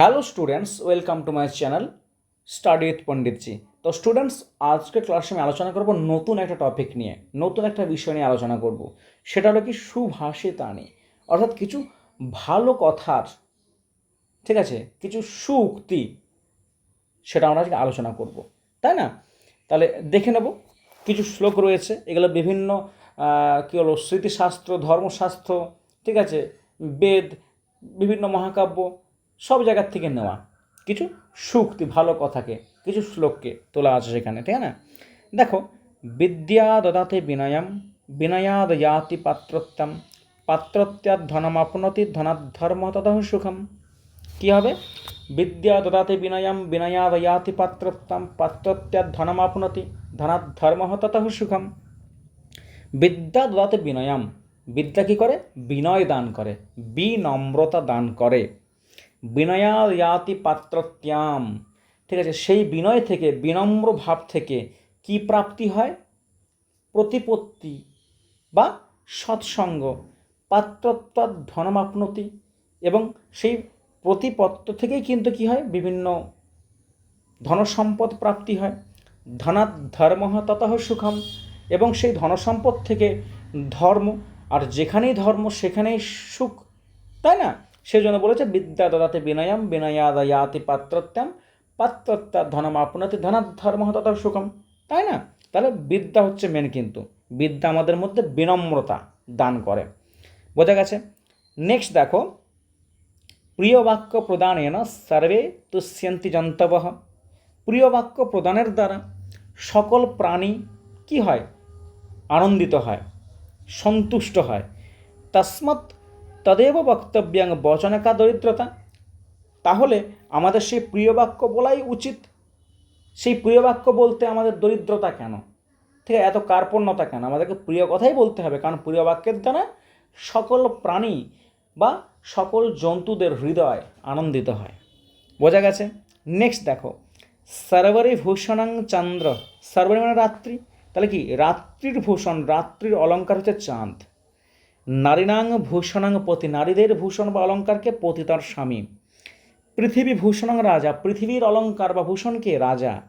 Hello students welcome to my channel study with Panditji তো students আজকে ক্লাসে আমি আলোচনা করব নতুন একটা টপিক নিয়ে, নতুন একটা বিষয় নিয়ে আলোচনা করব। সেটা হলো কি সুভাষিতানি। অর্থাৎ কিছু ভালো কথার, ঠিক আছে, কিছু সুউক্তি, সেটা আমরা আজকে আলোচনা করব। তাই না? তাহলে দেখে নেব, কিছু শ্লোক রয়েছে, এগুলো বিভিন্ন কী হলো স্মৃতিশাস্ত্র, ধর্মশাস্ত্র, ঠিক আছে, বেদ, বিভিন্ন মহাকাব্য সব জায়গার থেকে নেওয়া। কিছু সুক্তি, ভালো কথাকে, কিছু শ্লোককে তোলা আছে সেখানে ঠিক না? দেখো, বিদ্যা দদাতে বিনয়ম, বিনয়াদ ইয়াতি পাত্রত্যাম পাত্রত্যাদ ধনমাপনতি ধনাধর্ম ততঃ সুখম। কী হবে? বিদ্যা দদাতে বিনয়ম, বিনয়াদ ইয়াতি পাত্রত্যাম পাত্রত্যাদ ধনমাপনতি ধনাধর্ম ততঃ সুখম। বিদ্যা দদাতে বিনয়ম, বিদ্যা কী করে? বিনয় দান করে, বিনম্রতা দান করে। বিনয়া ইয়াতি পাত্রত্যাম ঠিক আছে, সেই বিনয় থেকে, বিনম্র ভাব থেকে কি প্রাপ্তি হয়? প্রতিপত্তি বা সৎসঙ্গ পাত্রত্ব ধনমাপনতি এবং সেই প্রতিপত্ত থেকেই কিন্তু কি হয়? বিভিন্ন ধনসম্পদ প্রাপ্তি হয়। ধনাৎ ধর্ম ততঃ সুখম এবং সেই ধনসম্পদ থেকে ধর্ম, আর যেখানেই ধর্ম, সেখানেই সুখ, তাই না? সেই জন্য বলেছে, বিদ্যা দদাতে বিনয়ম বিনয়াদয়াতি পাত্রত্যাম পাত্রত্যার ধনমাপনাতি ধনাৎ ধর্ম ততঃ সুখম। তাই না? তাহলে বিদ্যা হচ্ছে মেন কিন্তু। বিদ্যা আমাদের মধ্যে বিনম্রতা দান করে। বোঝা গেছে? নেক্সট দেখো, প্রিয় বাক্য প্রদানেন সর্বে তুষ্যন্তি জন্তব প্রিয় বাক্য প্রদানের দ্বারা সকল প্রাণী কি হয়? আনন্দিত হয়, সন্তুষ্ট হয়। তস্মাৎ তদেব বক্তব্যাং বচনকা দরিদ্রতা। তাহলে আমাদের সেই প্রিয় বাক্য বলাই উচিত। সেই প্রিয় বাক্য বলতে আমাদের দরিদ্রতা কেন? ঠিক আছে, এত কার্পণ্যতা কেন? আমাদেরকে প্রিয় কথাই বলতে হবে, কারণ প্রিয় বাক্যের দ্বারা সকল প্রাণী বা সকল জন্তুদের হৃদয় আনন্দিত হয়। বোঝা গেছে? নেক্সট দেখো। সর্বরে ভূষণাং চন্দ্র। সর্বরে মানে রাত্রি। তাহলে কি? রাত্রির ভূষণ, রাত্রির অলঙ্কার হচ্ছে চাঁদ। নারীনাং ভূষণাং পতি নারীদের ভূষণ বা অলঙ্কারকে পতি তার স্বামী। পৃথিবী ভূষণাং রাজা, পৃথিবীর অলঙ্কার বা ভূষণকে রাজা।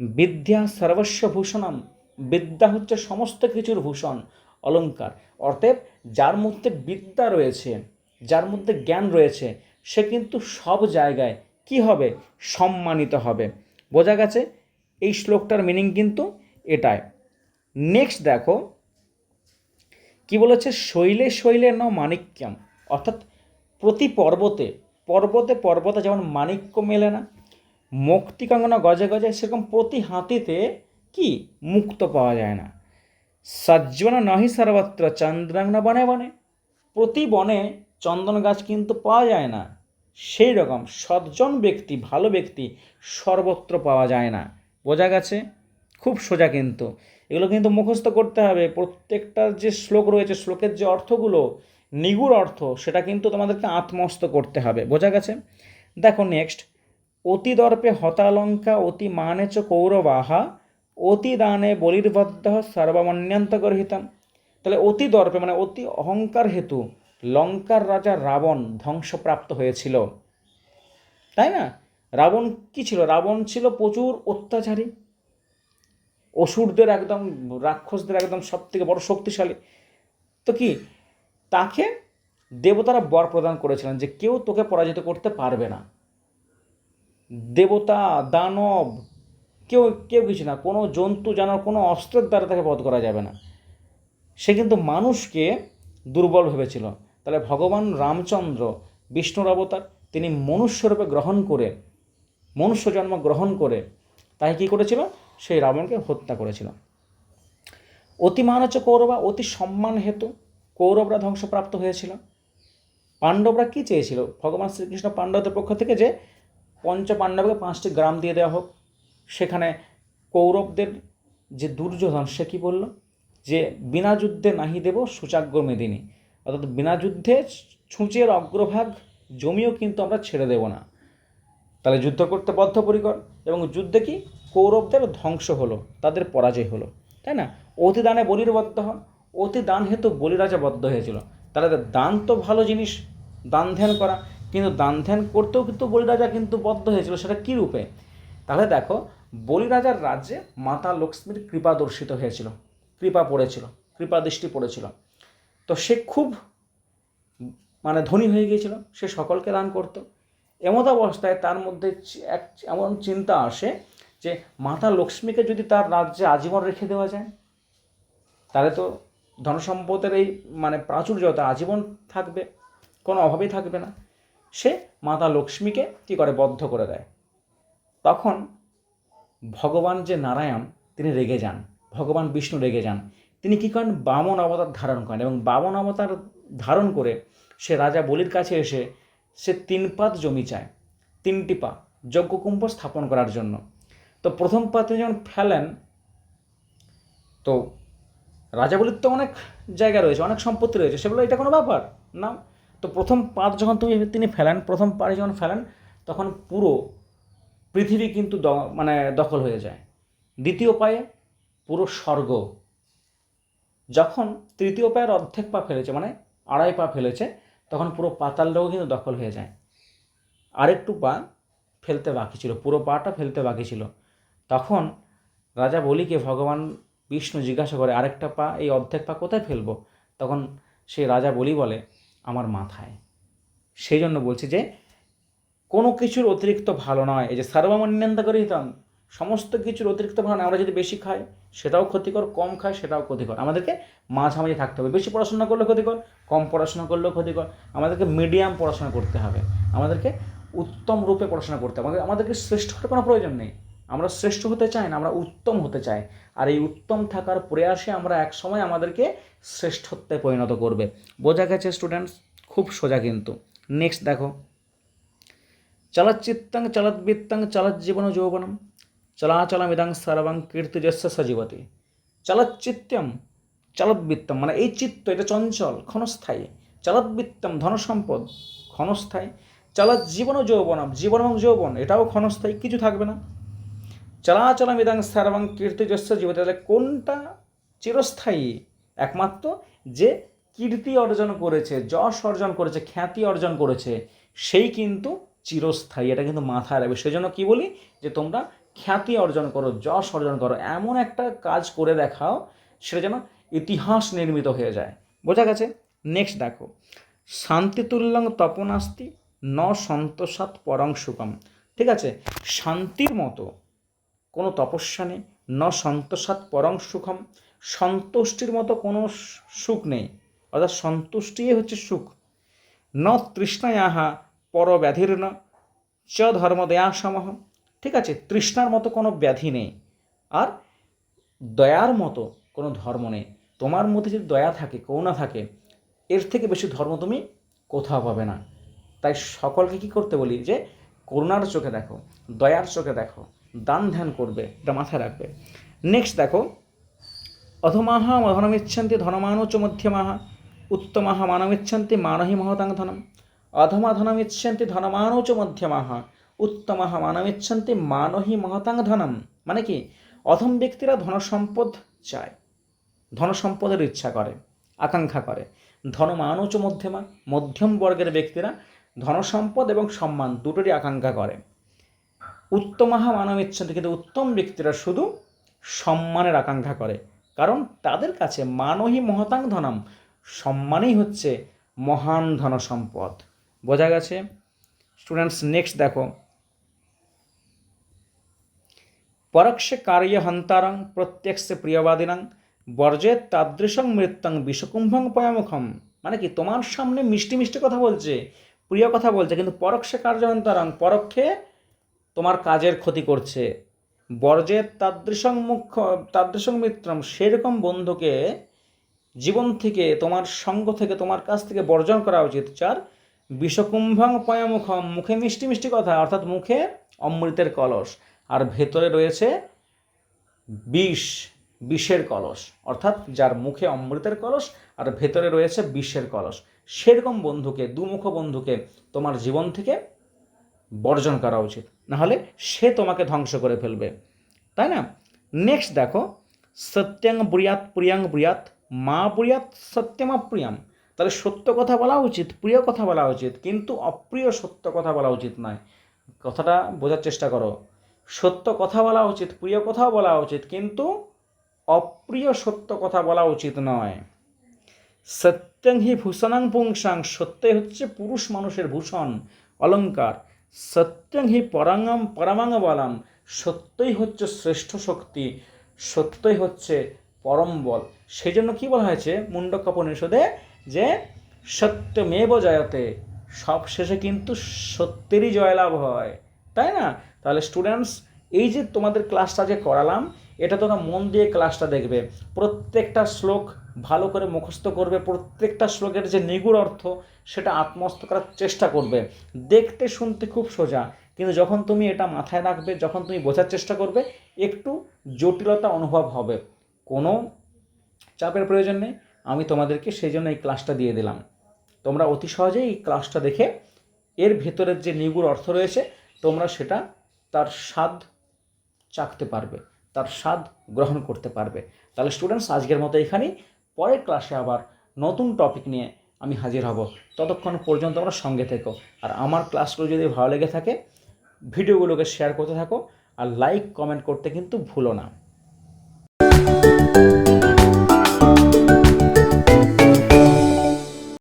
বিদ্যা সর্বস্ব ভূষণম, বিদ্যা হচ্ছে সমস্ত কিছুর ভূষণ, অলঙ্কার। অর্থাৎ যার মধ্যে বিদ্যা রয়েছে, যার মধ্যে জ্ঞান রয়েছে, সে কিন্তু সব জায়গায় কি হবে? সম্মানিত হবে। বোঝা গেছে? এই শ্লোকটার মিনিং কিন্তু এটাই। নেক্সট দেখো কি বলেছে? শৈলে শৈলে ন মাণিক্যম। অর্থাৎ প্রতি পর্বতে পর্বতে পর্বতে যেমন মাণিক্য মেলে না, মুক্তিকাঙ্গনা গজে গজে সেরকম প্রতি হাতিতে কি? মুক্ত পাওয়া যায় না। সজ্জন নহি সর্বত্র চন্দ্রাঙ্গন বনে বনে। প্রতি বনে চন্দন গাছ কিন্তু পাওয়া যায় না। সেই রকম সজ্জন ব্যক্তি, ভালো ব্যক্তি সর্বত্র পাওয়া যায় না। বোঝা গেছে? খুব সোজা কিন্তু। এগুলো কিন্তু মুখস্থ করতে হবে। প্রত্যেকটা যে শ্লোক রয়েছে, শ্লোকের যে অর্থগুলো, নিগুড় অর্থ, সেটা কিন্তু তোমাদেরকে আত্মস্থ করতে হবে। বোঝা গেছে? দেখো নেক্সট অতি দর্পে হতালঙ্কা অতি মানে চ কৌরবাহা অতি দানে বলির্বদ্ধ সর্বমন্যন্ত গর্হিতাম তাহলে অতি দর্পে মানে অতি অহংকার হেতু, লঙ্কার রাজা রাবণ ধ্বংসপ্রাপ্ত হয়েছিল। তাই না? রাবণ কি ছিল? রাবণ ছিল প্রচুর অত্যাচারী। অসুরদের একদম, রাক্ষসদের একদম সব থেকে বড় শক্তিশালী। তো কি? তাকে দেবতারা বর প্রদান করেছিলেন যে কেউ তোকে পরাজিত করতে পারবে না। দেবতা, দানব, কেউ কেউ কিছু না, কোনো জন্তু, জানোয়ার, কোনো অস্ত্রের দ্বারা তাকে বধ করা যাবে না। সে কিন্তু মানুষকে দুর্বল ভেবেছিল। তাহলে ভগবান রামচন্দ্র, বিষ্ণুর অবতার, তিনি মনুষ্যরূপে গ্রহণ করে, মনুষ্য জন্ম গ্রহণ করে তাই কী করেছিল? সেই রাবণকে হত্যা করেছিল অতিমান হচ্ছে কৌরবা, অতি সম্মান হেতু কৌরবরা ধ্বংসপ্রাপ্ত হয়েছিল। পাণ্ডবরা কী চেয়েছিল? ভগবান শ্রীকৃষ্ণ পাণ্ডবদের পক্ষ থেকে যে পঞ্চ পাণ্ডবকে পাঁচটি গ্রাম দিয়ে দেওয়া হোক, সেখানে কৌরবদের যে দুর্যোধন, সে কী বলল? যে বিনা যুদ্ধে নাহি দেব সুচাগ্র মেদিনী। অর্থাৎ বিনা যুদ্ধে ছুঁচের অগ্রভাগ জমিও কিন্তু আমরা ছেড়ে দেব না। তাহলে যুদ্ধ করতে বদ্ধপরিকর এবং যুদ্ধে কি কৌরবদের ধ্বংস হলো, তাদের পরাজয় হলো, তাই না? অতি দানে বলির বদ্ধ হন। অতি দান হেতু বলিরাজা বদ্ধ হয়েছিল। তাহলে দান তো ভালো জিনিস, দান ধ্যান করা, কিন্তু দান ধ্যান করতেও কিন্তু বলিরাজা কিন্তু বদ্ধ হয়েছিল, সেটা কী রূপে? তাহলে দেখো, বলিরাজার রাজ্যে মাতা লক্ষ্মীর কৃপা দর্শিত হয়েছিল, কৃপা পড়েছিল, কৃপা দৃষ্টি পড়েছিল। তো সে খুব মানে ধনী হয়ে গিয়েছিল, সে সকলকে দান করত। এমত অবস্থায় তার মধ্যে এক, এমন চিন্তা আসে যে মাতা লক্ষ্মীকে যদি তার রাজ্যে আজীবন রেখে দেওয়া যায়, তাহলে তো ধনসম্পদের এই মানে প্রাচুর্যতা আজীবন থাকবে, কোনো অভাবই থাকবে না। সে মাতা লক্ষ্মীকে কী করে বদ্ধ করে দেয়? তখন ভগবান যে নারায়ণ, তিনি রেগে যান। ভগবান বিষ্ণু রেগে যান। তিনি কী করেন? বামন অবতার ধারণ করেন এবং বামন অবতার ধারণ করে সে রাজা বলির কাছে এসে সে তিন পাত জমি চায়, তিনটি পা, যজ্ঞকুম্ভ স্থাপন করার জন্য। তো প্রথম পা তিনি যখন ফেলেন, তো রাজা বলির তো অনেক জায়গা রয়েছে, অনেক সম্পত্তি রয়েছে, সেগুলো এটা কোনো ব্যাপার না। তো প্রথম পাত যখন তুমি, তিনি ফেলেন, প্রথম পাড়ে যখন ফেলেন, তখন পুরো পৃথিবী কিন্তু মানে দখল হয়ে যায়। দ্বিতীয় পায়ে পুরো স্বর্গ। যখন তৃতীয় পায়ের অর্ধেক পা ফেলেছে মানে আড়াই পা ফেলেছে, তখন পুরো পাতালটাও কিন্তু দখল হয়ে যায়। আরেকটু পা ফেলতে বাকি ছিল, পুরো পাটা ফেলতে বাকি ছিল। তখন রাজা বলিকে ভগবান বিষ্ণু জিজ্ঞাসা করে, আরেকটা পা, এই অর্ধেক পা কোথায় ফেলব? তখন সে রাজা বলি বলে, আমার মাথায়। সেই জন্য বলছি যে, কোনো কিছুর অতিরিক্ত ভালো নয়। এই যে সর্বমন্যন্ত করিতাম সমস্ত কিছুর অতিরিক্ত ভালো নয়। আমরা যদি বেশি খাই, সেটাও ক্ষতিকর, কম খাই, সেটাও ক্ষতিকর। আমাদেরকে মাঝামাঝি থাকতে হবে। বেশি পড়াশোনা করলেও ক্ষতিকর, কম পড়াশোনা করলেও ক্ষতিকর। আমাদেরকে মিডিয়াম পড়াশোনা করতে হবে। আমাদেরকে উত্তম রূপে পড়াশোনা করতে হবে। আমাদের- আমাদেরকে শ্রেষ্ঠ কোনো প্রয়োজন নেই। আমরা শ্রেষ্ঠ হতে চাই না, আমরা উত্তম হতে চাই। আর এই উত্তম থাকার প্রয়াসে আমরা এক সময় আমাদেরকে শ্রেষ্ঠত্বে পরিণত করবে। বোঝা গেছে স্টুডেন্টস খুব সোজা কিন্তু। নেক্সট দেখো। চলচ্চিত্তং চলদ্বিত্তং চলজ্জীবন যৌবনম। চলাচলমিদং সর্বং কীর্তিজস্য সজীবতি। চলচ্চিত্তম চলদ্বিত্তম মানে এই চিত্ত, এটা চঞ্চল, ক্ষণস্থায়ী। চলদ্বিত্তম ধনসম্পদ ক্ষণস্থায়ী। চলজ্জীবন যৌবনম, জীবন এবং যৌবন, এটাও ক্ষণস্থায়ী, কিছু থাকবে না। চলাচলমিদং সর্বং কীর্তিজস্য জীবতি তাহলে কোনটা চিরস্থায়ী একমাত্র যে কীর্তি অর্জন করেছে যশ অর্জন করেছে খ্যাতি অর্জন করেছে সেই কিন্তু চিরস্থায়ী। এটা কিন্তু মাথায় রাখবে। সেই জন্য কী বলি? যে তোমরা খ্যাতি অর্জন করো, যশ অর্জন করো, এমন একটা কাজ করে দেখাও, সেটা যেন ইতিহাস নির্মিত হয়ে যায়। বোঝা গেছে? নেক্সট দেখো। শান্তিতুল্যং তপনাস্তি ন সন্তোষাৎ পরং সুখম। ঠিক আছে? শান্তির মতো কোনো তপস্যা নেই, ন সন্তোষাৎ পরং সুখম। সন্তুষ্টির মতো কোনো সুখ নেই, অর্থাৎ সন্তুষ্টিই হচ্ছে সুখ। ন তৃষ্ণায়াহা পর ব্যাধির ন চ ধর্মদয়া সমহ ঠিক আছে, তৃষ্ণার মতো কোনো ব্যাধি নেই, আর দয়ার মতো কোনো ধর্ম নেই। তোমার মধ্যে যদি দয়া থাকে, করুণা থাকে, এর থেকে বেশি ধর্ম তুমি কোথাও পাবে না। তাই সকলকে কি করতে বলি যে, করুণার চোখে দেখো, দয়ার চোখে দেখো। দান ধ্যান করবে, এটা মাথায় রাখবে। নেক্সট দেখো, অধমাহ ধনমিচ্ছন্তি ধনমানোচ মধ্যমাহ, উত্তমাহ মানমিচ্ছন্তি মানহি মহতাং ধনম। অধমা ধনমিচ্ছন্তি ধনমানোচ মধ্যমাহ, উত্তমাহ মানমিচ্ছন্তি মানহি মহতাং ধনম। মানে কি? অধম ব্যক্তিরা ধনসম্পদ চায়, ধনসম্পদের ইচ্ছা করে, আকাঙ্ক্ষা করে। ধনমানোচ মধ্যমা, মধ্যম বর্গের ব্যক্তিরা ধনসম্পদ এবং সম্মান দুটোরই আকাঙ্ক্ষা করে। উত্তমাহা মানব ইচ্ছন্তি কিন্তু উত্তম ব্যক্তিরা শুধু সম্মানের আকাঙ্ক্ষা করে। কারণ তাদের কাছে মানহি মহতাং ধনম, সম্মানই হচ্ছে মহান ধন সম্পদ বোঝা গেছে? স্টুডেন্টস নেক্সট দেখো। পরক্ষে কার্য হন্তারং, প্রত্যক্ষে প্রিয়বাদিনাং, বর্জে তাদৃশং মৃত্যং বিষকুম্ভং পয়ামুখম। মানে কি? তোমার সামনে মিষ্টি মিষ্টি কথা বলছে, প্রিয় কথা বলছে, কিন্তু পরক্ষে কার্য হন্তারং, পরক্ষে তোমার কাজের ক্ষতি করছে। বর্জে তাদৃশং মুখ্য, তাদৃশং মিত্রম, সেরকম বন্ধুকে জীবন থেকে, তোমার সঙ্গ থেকে, তোমার কাছ থেকে বর্জন করা উচিত চার বিষকুম্ভং পয়ামুখম, মুখে মিষ্টি মিষ্টি কথা, অর্থাৎ মুখে অমৃতের কলস, আর ভেতরে রয়েছে বিষ, বিষের কলস, অর্থাৎ যার মুখে অমৃতের কলস, আর ভেতরে রয়েছে বিষের কলস। সেরকম বন্ধুকে, দুমুখ বন্ধুকে তোমার জীবন থেকে বর্জন করা উচিত। নাহলে সে তোমাকে ধ্বংস করে ফেলবে। তাই না? নেক্সট দেখো, সত্যাং ব্রিয়াত প্রিয়াং ব্রিয়াত, মা ব্রিয়াত সত্যমা প্রিয়াম তাহলে সত্য কথা বলা উচিত, প্রিয় কথা বলা উচিত, কিন্তু অপ্রিয় সত্য কথা বলা উচিত নয়। কথাটা বোঝার চেষ্টা করো। সত্য কথা বলা উচিত, প্রিয় কথাও বলা উচিত, কিন্তু অপ্রিয় সত্য কথা বলা উচিত নয়। সত্যং হি ভূষণাং পুংসাং, সত্যই হচ্ছে পুরুষ মানুষের ভূষণ অলঙ্কার সত্যং হি পরাঙ্গম, পরমাঙ্গ বলাম। সত্যই হচ্ছে শ্রেষ্ঠ শক্তি, সত্যই হচ্ছে পরম বল। সেই জন্য কী বলা হয়েছে মুন্ডকপনিষদে যে সত্যমেব জয়তে, সব শেষে কিন্তু সত্যেরই জয়লাভ হয়। তাই না? তাহলে স্টুডেন্টস এই যে তোমাদের ক্লাসটা যে করালাম, এটা তোমরা মন দিয়ে ক্লাসটা দেখবে। প্রত্যেকটা শ্লোক ভালো করে মুখস্থ করবে, প্রত্যেকটা শ্লোকের যে নিগুড় অর্থ, সেটা আত্মস্থ করার চেষ্টা করবে। দেখতে শুনতে খুব সোজা, কিন্তু যখন তুমি এটা মাথায় রাখবে, যখন তুমি বোঝার চেষ্টা করবে, একটু জটিলতা অনুভব হবে। কোনো চাপের প্রয়োজন নেই, আমি তোমাদেরকে সেই জন্য এই ক্লাসটা দিয়ে দিলাম। তোমরা অতি সহজেই এই ক্লাসটা দেখে, এর ভেতরের যে নিগুড় অর্থ রয়েছে, তোমরা সেটা তার স্বাদ চাকতে পারবে, তার স্বাদ গ্রহণ করতে পারবে। তাহলে স্টুডেন্টস আজকের মতো এখানেই। পরের ক্লাসে আবার নতুন টপিক নিয়ে আমি হাজির হব। ততক্ষণ পর্যন্ত আমরা সঙ্গে থেকো। আর আমার ক্লাসগুলো যদি ভালো লেগে থাকে, ভিডিওগুলোকে শেয়ার করতে থাকো আর লাইক কমেন্ট করতে কিন্তু ভুলো না।